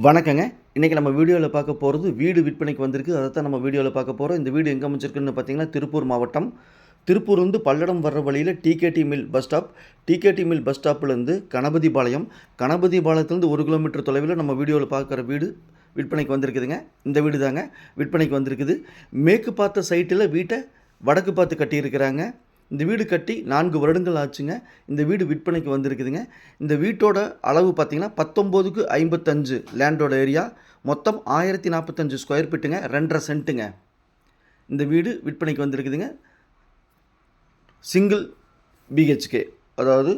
வணக்கங்க. இன்றைக்கி நம்ம வீடியோவில் பார்க்க போகிறது வீடு விற்பனைக்கு வந்திருக்கு. அதை தான் நம்ம வீடியோவில் பார்க்க போகிறோம் இந்த வீடு எங்கே அமைச்சிருக்குன்னு பார்த்தீங்கன்னா திருப்பூர் மாவட்டம். திருப்பூர்லேருந்து பல்லடம் வர்ற வழியில் TKD mill bus stop TKD mill bus ஸ்டாப்லேருந்து Ganapathipalayam. கணபதிபாளையத்துலேருந்து ஒரு கிலோமீட்டர் தொலைவில் நம்ம வீடியோவில் பார்க்குற வீடு விற்பனைக்கு வந்திருக்குதுங்க. இந்த வீடு தாங்க விற்பனைக்கு வந்திருக்குது. மேற்கு பார்த்த சைட்டில் வீட்டை வடக்கு பார்த்து கட்டியிருக்கிறாங்க. இந்த வீடு கட்டி நான்கு வருடங்கள் ஆச்சுங்க. இந்த வீடு விற்பனைக்கு வந்திருக்குதுங்க. இந்த வீட்டோட அளவு பார்த்தீங்கன்னா பத்தொம்போதுக்கு ஐம்பத்தஞ்சு லேண்டோட ஏரியா. மொத்தம் ஆயிரத்தி நாற்பத்தஞ்சு ஸ்கொயர் ஃபீட்டுங்க ரெண்டரை சென்ட்டுங்க. இந்த வீடு விற்பனைக்கு வந்திருக்குதுங்க. சிங்கிள் பிஹெச்கே அதாவது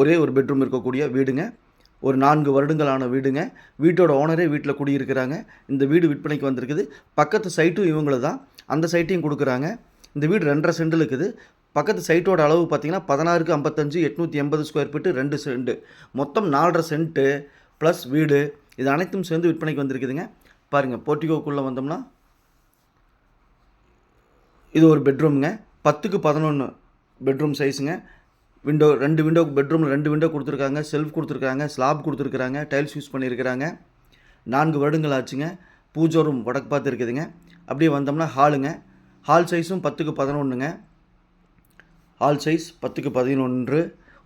ஒரே ஒரு பெட்ரூம் இருக்கக்கூடிய வீடுங்க. ஒரு நான்கு வருடங்களான வீடுங்க. வீட்டோட ஓனரே வீட்டில் குடியிருக்கிறாங்க. இந்த வீடு விற்பனைக்கு வந்திருக்குது. பக்கத்து சைட்டும் இவங்கள தான். அந்த சைட்டையும் கொடுக்குறாங்க. இந்த வீடு ரெண்டரை சென்டில் இருக்குது. பக்கத்து சைட்டோட அளவு பார்த்தீங்கன்னா பதினாறுக்கு ஐம்பத்தஞ்சு எட்நூற்றி எண்பது ஸ்கொயர் ஃபீட்டு ரெண்டு சென்ட்டு மொத்தம் நாலரை சென்ட்டு ப்ளஸ் வீடு. இது அனைத்தும் சேர்ந்து விற்பனைக்கு வந்திருக்குதுங்க. பாருங்கள் போர்ட்டிகோக்குள்ளே வந்தோம்னா இது ஒரு பெட்ரூமுங்க பத்துக்கு பதினொன்று பெட்ரூம் சைஸுங்க விண்டோ ரெண்டு விண்டோ பெட்ரூமில் ரெண்டு விண்டோ கொடுத்துருக்காங்க. செல்ஃப் கொடுத்துருக்காங்க ஸ்லாப் கொடுத்துருக்குறாங்க டைல்ஸ் யூஸ் பண்ணியிருக்கிறாங்க. நான்கு வருடங்கள் ஆச்சுங்க. பூஜை ரூம் வடக்கு பார்த்து இருக்குதுங்க. அப்படியே வந்தோம்னா ஹாலுங்க ஹால் சைஸும் பத்துக்கு பதினொன்றுங்க ஹால் சைஸ் பத்துக்கு பதினொன்று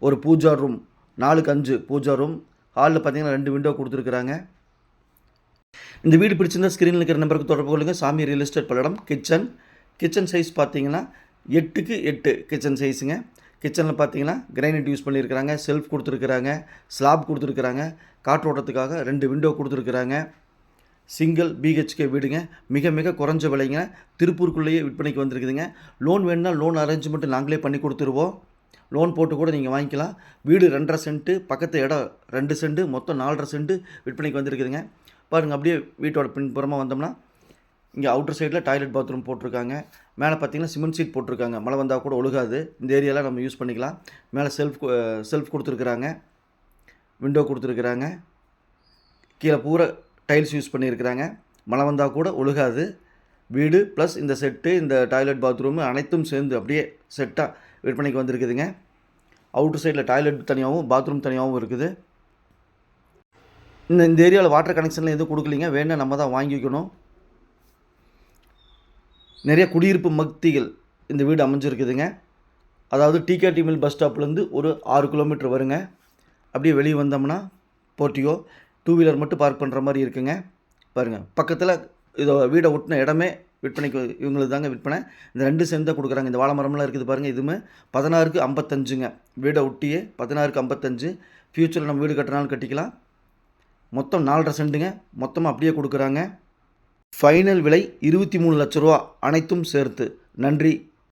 ஒரு பூஜா ரூம் நாலுக்கு அஞ்சு பூஜா ரூம் ஹாலில் பார்த்தீங்கன்னா ரெண்டு விண்டோ கொடுத்துருக்குறாங்க. இந்த வீடு பிடிச்சிருந்தா ஸ்க்ரீனில் இருக்கிற நம்பருக்கு தொடர்பு கொள்ளுங்கள் Sami real estate Palladam kitchen kitchen size பார்த்தீங்கன்னா எட்டுக்கு எட்டு கிச்சன் சைஸுங்க கிச்சனில் பார்த்தீங்கன்னா கிரைனைட் யூஸ் பண்ணியிருக்கிறாங்க. செல்ஃப் கொடுத்துருக்குறாங்க. ஸ்லாப் கொடுத்துருக்குறாங்க. காற்றோட்டத்துக்காக ரெண்டு விண்டோ கொடுத்துருக்குறாங்க. சிங்கிள் பிஹெச்கே வீடுங்க. மிக மிக குறைஞ்ச விலைங்க. திருப்பூருக்குள்ளேயே விற்பனைக்கு வந்திருக்குதுங்க. லோன் வேணும்னா லோன் அரேஞ்ச்மெண்ட்டு நாங்களே பண்ணி கொடுத்துருவோம். லோன் போட்டு கூட நீங்கள் வாங்கிக்கலாம். வீடு ரெண்டரை சென்ட்டு பக்கத்து இடம் ரெண்டு சென்ட்டு மொத்தம் நாலரை சென்ட்டு விற்பனைக்கு வந்திருக்குதுங்க. பாருங்கள் அப்படியே வீட்டோட பின்புறமாக வந்தோம்னா இங்கே அவுட்டர் சைடில் டாய்லெட் பாத்ரூம் போட்டிருக்காங்க. மேலே பார்த்தீங்கன்னா சிமெண்ட் சீட் போட்டிருக்காங்க. மழை வந்தால் கூட ஒழுகாது. இந்த ஏரியாவில் நம்ம யூஸ் பண்ணிக்கலாம். மேலே செல்ஃப் செல்ஃப் கொடுத்துருக்குறாங்க. விண்டோ கொடுத்துருக்குறாங்க. கீழே பூரா டைல்ஸ் யூஸ் பண்ணியிருக்கிறாங்க. மழை வந்தால் கூட ஒழுகாது. வீடு ப்ளஸ் இந்த செட்டு இந்த டாய்லெட் பாத்ரூமு அனைத்தும் சேர்ந்து அப்படியே செட்டாக விற்பனைக்கு வந்திருக்குதுங்க. அவுட்டர் சைடில் டாய்லெட் தனியாகவும் பாத்ரூம் தனியாகவும் இருக்குது. இந்த இந்த ஏரியாவில் வாட்டர் கனெக்ஷனில் எதுவும் கொடுக்கலிங்க? வேணால் நம்ம தான் வாங்கிக்கணும் நிறைய குடியிருப்பு மக்திகள் இந்த வீடு அமைஞ்சிருக்குதுங்க. அதாவது டிகேடி மில் பஸ் ஸ்டாப்லேருந்து ஒரு ஆறு கிலோமீட்டர் வருங்க. அப்படியே வெளியே வந்தோம்னா போர்ட்டியோ டூ வீலர் மட்டும் பார்க் பண்ணுற மாதிரி இருக்குங்க. பாருங்கள் பக்கத்தில் இதோ வீடை ஒட்டின இடமே விற்பனைக்கு இவங்களுக்கு தாங்க விற்பனை. இந்த ரெண்டு சேர்ந்து தான் கொடுக்குறாங்க. இந்த வாழை மரம்லாம் இருக்குது பாருங்கள் இதுவுமே பதினாறுக்கு ஐம்பத்தஞ்சுங்க. வீடை ஒட்டியே பதினாறுக்கு ஐம்பத்தஞ்சு. ஃப்யூச்சரில் நம்ம வீடு கட்டினாலும் கட்டிக்கலாம். மொத்தம் நாலரை சென்ட்டுங்க மொத்தமாக அப்படியே கொடுக்குறாங்க. ஃபைனல் விலை இருபத்தி மூணு லட்ச ரூபா. அனைத்தும் சேர்த்து. நன்றி.